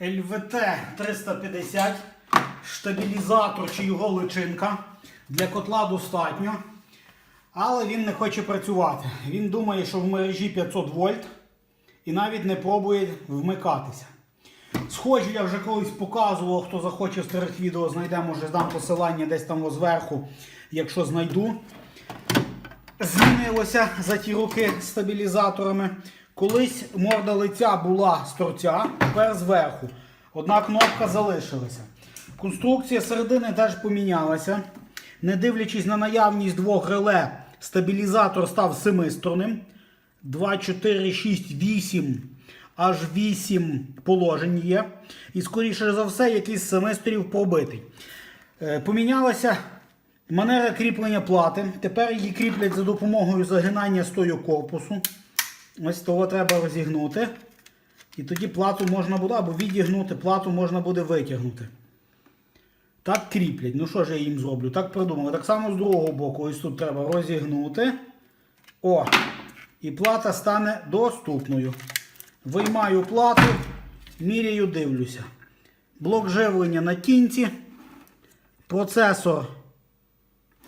ЛВТ 350, стабілізатор чи його личинка. Для котла достатньо. Але він не хоче працювати. Він думає, що в мережі 500 вольт і навіть не пробує вмикатися. Схожі я вже колись показував, хто захоче в старих відео знайде, може здам посилання десь там зверху, якщо знайду. Змінилося за ті роки стабілізаторами. Колись морда лиця була з торця, тепер зверху. Одна кнопка залишилася. Конструкція середини теж помінялася. Не дивлячись на наявність двох реле, стабілізатор став семистронним. 2, 4, 6, 8, аж 8 положень є. І, скоріше за все, якийсь з пробитий. Е, Помінялася манера кріплення плати. Тепер її кріплять за допомогою загинання стою корпусу. Ось того треба розігнути. І тоді плату можна буде або відігнути, плату можна буде витягнути. Так кріплять. Ну що ж я їм зроблю? Так придумали. Так само з другого боку. Ось тут треба розігнути. О! І плата стане доступною. Виймаю плату, міряю, дивлюся. Блок живлення на кінці. Процесор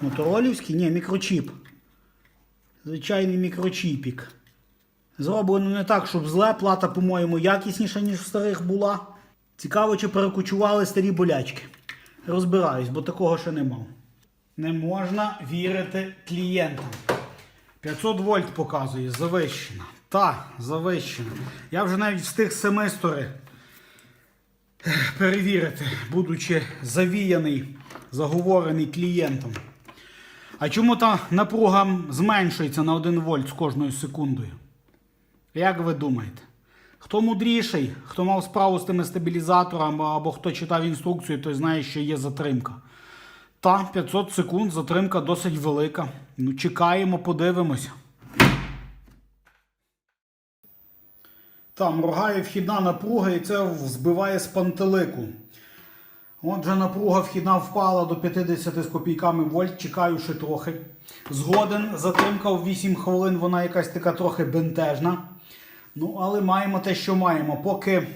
моторолівський, ні, мікрочіп. Звичайний мікрочіпік. Зроблено не так, щоб зле. Плата, по-моєму, якісніша, ніж в старих була. Цікаво, чи перекочували старі болячки. Розбираюсь, бо такого ще не мав. Не можна вірити клієнтам. 500 вольт показує, завищена. Та, завищена. Я вже навіть встиг семестри перевірити, будучи завіяний, заговорений клієнтом. А чому та напруга зменшується на 1 вольт з кожною секундою? Як ви думаєте? Хто мудріший, хто мав справу з тими стабілізаторами, або хто читав інструкцію, той знає, що є затримка. Та 500 секунд, затримка досить велика. Ну, чекаємо, подивимося. Там моргає вхідна напруга і це збиває з пантелику. Отже, напруга вхідна впала до 50 з копійками вольт, чекаю ще трохи. Згоден, затримка в 8 хвилин, вона якась така трохи бентежна. Ну, але маємо те, що маємо. Поки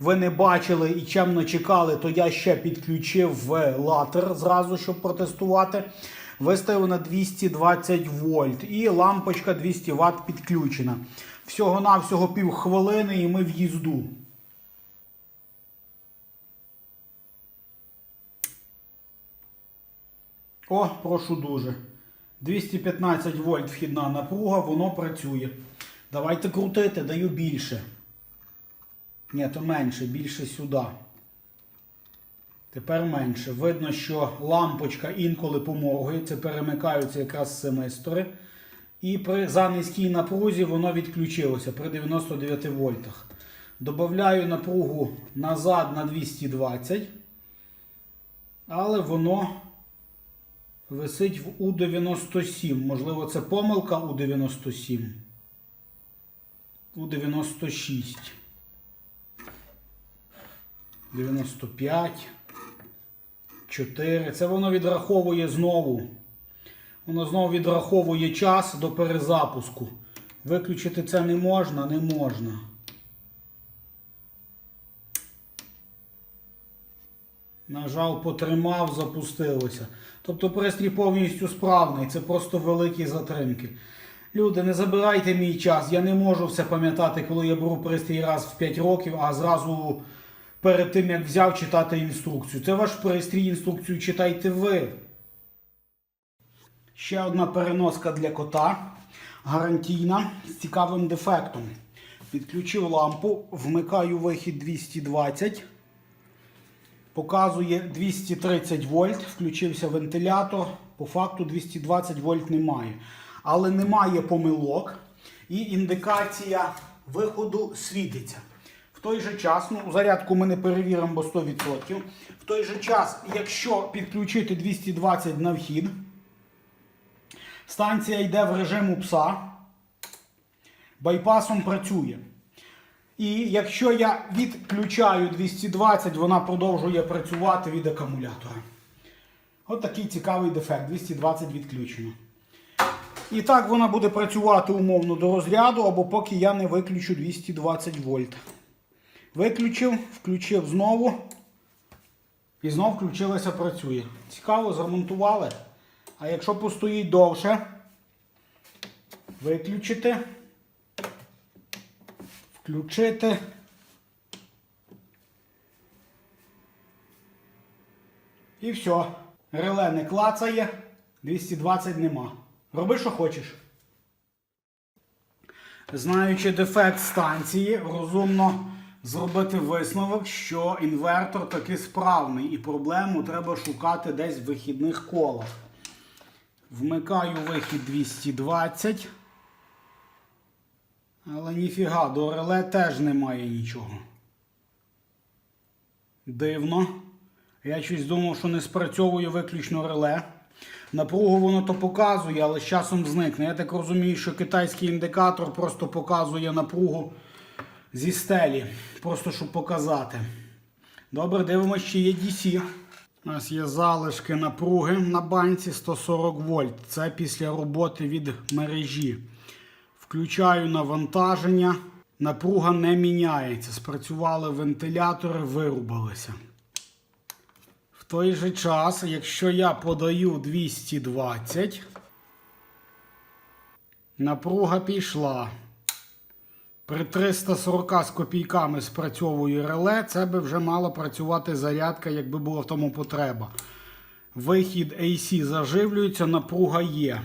ви не бачили і чемно чекали, то я ще підключив латер зразу, щоб протестувати. Виставив на 220 вольт і лампочка 200 Вт підключена. Всього-навсього пів хвилини і ми в їзду. О, прошу дуже. 215 вольт вхідна напруга, воно працює. Давайте крутити, даю більше. Ні, то менше, більше сюди. Тепер менше. Видно, що лампочка інколи поморгує, це перемикаються якраз семестри. І при за напрузі воно відключилося при 99 вольтах. Добавляю напругу назад на 220. Але воно висить в У97. Можливо, це помилка У97. У96. 95. 4. Це воно відраховує знову. Воно знову відраховує час до перезапуску. Виключити це не можна, не можна. Нажав, потримав, запустилося. Тобто пристрій повністю справний, це просто великі затримки. Люди, не забирайте мій час. Я не можу все пам'ятати, коли я беру пристрій раз в 5 років, а зразу перед тим як взяв читати інструкцію. Це ваш пристрій, інструкцію читайте ви. Ще одна переноска для кота. Гарантійна з цікавим дефектом. Підключив лампу, вмикаю вихід 220. Показує 230 вольт, включився вентилятор. По факту 220 вольт немає. Але немає помилок і індикація виходу світиться. В той же час, ну, зарядку ми не перевіримо, бо 100%. В той же час, якщо підключити 220 на вхід, станція йде в режиму пса, байпасом працює. І якщо я відключаю 220, вона продовжує працювати від акумулятора. От такий цікавий дефект. 220 відключено. І так вона буде працювати умовно до розряду, або поки я не виключу 220 вольт. Виключив, включив знову. І знов включилося, працює. Цікаво, зремонтували. А якщо постоїть довше, виключити, включити. І все. Реле не клацає, 220 нема. Роби, що хочеш. Знаючи дефект станції, розумно зробити висновок, що інвертор таки справний і проблему треба шукати десь в вихідних колах. Вмикаю вихід 220. Але ніфіга, до реле теж немає нічого. Дивно. Я щось думав, що не спрацьовує виключно реле. Напругу воно то показує, але з часом зникне. Я так розумію, що китайський індикатор просто показує напругу зі стелі. Просто щоб показати. Добре, дивимося, чи є DC. У нас є залишки напруги на банці 140 вольт. Це після роботи від мережі. Включаю навантаження. Напруга не міняється. Спрацювали вентилятори, вирубалися. Той же час, якщо я подаю 220, напруга пішла. При 340 з копійками спрацьовує реле, це би вже мала працювати зарядка, якби була в тому потреба. Вихід AC заживлюється, напруга є.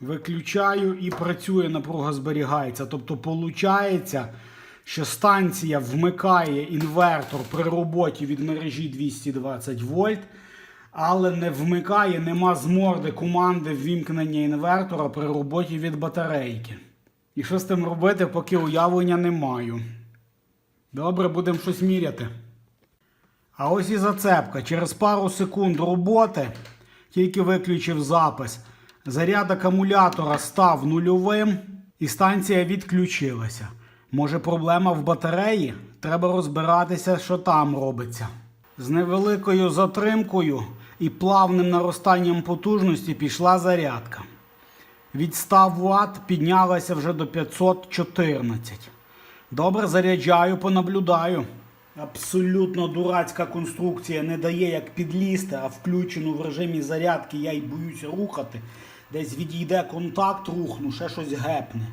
Виключаю і працює, напруга зберігається. Тобто, виходить, що станція вмикає інвертор при роботі від мережі 220 вольт, але не вмикає, нема зморди команди ввімкнення інвертора при роботі від батарейки. І що з тим робити, поки уявлення не маю. Добре, будемо щось міряти. А ось і зацепка. Через пару секунд роботи, тільки виключив запис, заряд акумулятора став нульовим і станція відключилася. Може проблема в батареї? Треба розбиратися, що там робиться. З невеликою затримкою і плавним наростанням потужності пішла зарядка. Від 100 Вт піднялася вже до 514. Добре, заряджаю, понаблюдаю. Абсолютно дурацька конструкція не дає як підлізти, а включену в режимі зарядки я й боюся рухати. Десь відійде контакт, рухну, ще щось гепне.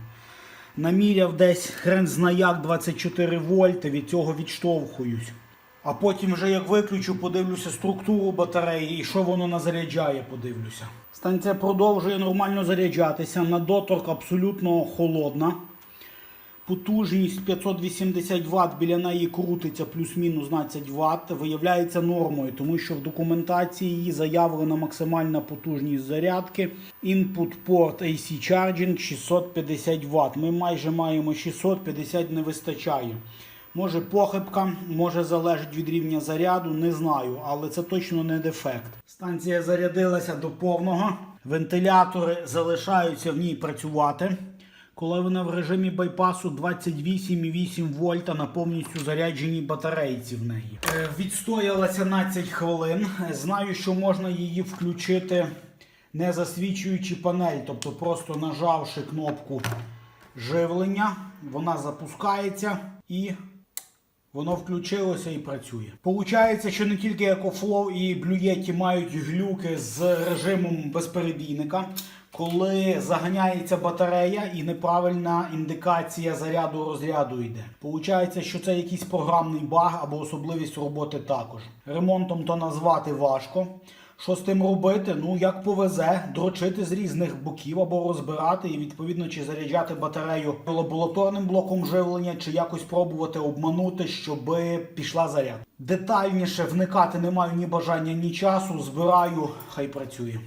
Наміряв десь хрен знаяк 24 вольти, від цього відштовхуюсь. А потім вже як виключу, подивлюся структуру батареї і що воно назаряджає, подивлюся. Станція продовжує нормально заряджатися. На доторк абсолютно холодна. Потужність 580 Вт, біля неї крутиться плюс-мінус 12 Вт, виявляється нормою, тому що в документації її заявлена максимальна потужність зарядки. Input port AC Charging 650 Вт. Ми майже маємо 650 не вистачає. Може похибка, може залежить від рівня заряду, не знаю, але це точно не дефект. Станція зарядилася до повного. Вентилятори залишаються в ній працювати. Коли вона в режимі байпасу 28,8 вольта на повністю зарядженій батарейці в неї. Е, Відстояла 17 хвилин. Е, Знаю, що можна її включити не засвічуючи панель, тобто просто нажавши кнопку живлення, вона запускається і Воно включилося і працює. Получається, що не тільки EcoFlow і Yeti мають глюки з режимом безперебійника, коли заганяється батарея і неправильна індикація заряду розряду йде. Получається, що це якийсь програмний баг або особливість роботи також. Ремонтом то назвати важко. Що з тим робити? Ну як повезе, дрочити з різних боків або розбирати і відповідно чи заряджати батарею лабораторним блоком живлення, чи якось пробувати обманути, щоб пішла заряд. Детальніше вникати не маю ні бажання, ні часу. Збираю, хай працює.